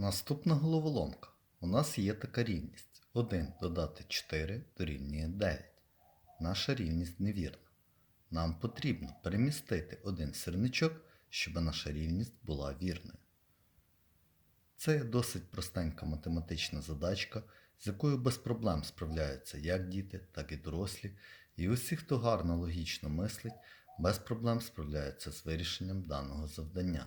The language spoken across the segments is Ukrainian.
Наступна головоломка. У нас є така рівність. 1 додати 4 дорівнює 9. Наша рівність невірна. Нам потрібно перемістити один сірничок, щоб наша рівність була вірною. Це досить простенька математична задачка, з якою без проблем справляються як діти, так і дорослі, і усі, хто гарно логічно мислить, без проблем справляються з вирішенням даного завдання.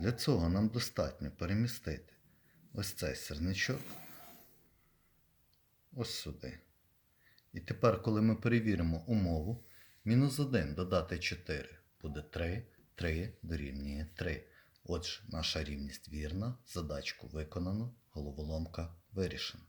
Для цього нам достатньо перемістити ось цей сірничок ось сюди. І тепер, коли ми перевіримо умову, мінус 1 додати 4 буде 3, 3 дорівнює 3. Отже, наша рівність вірна, задачку виконано, головоломка вирішена.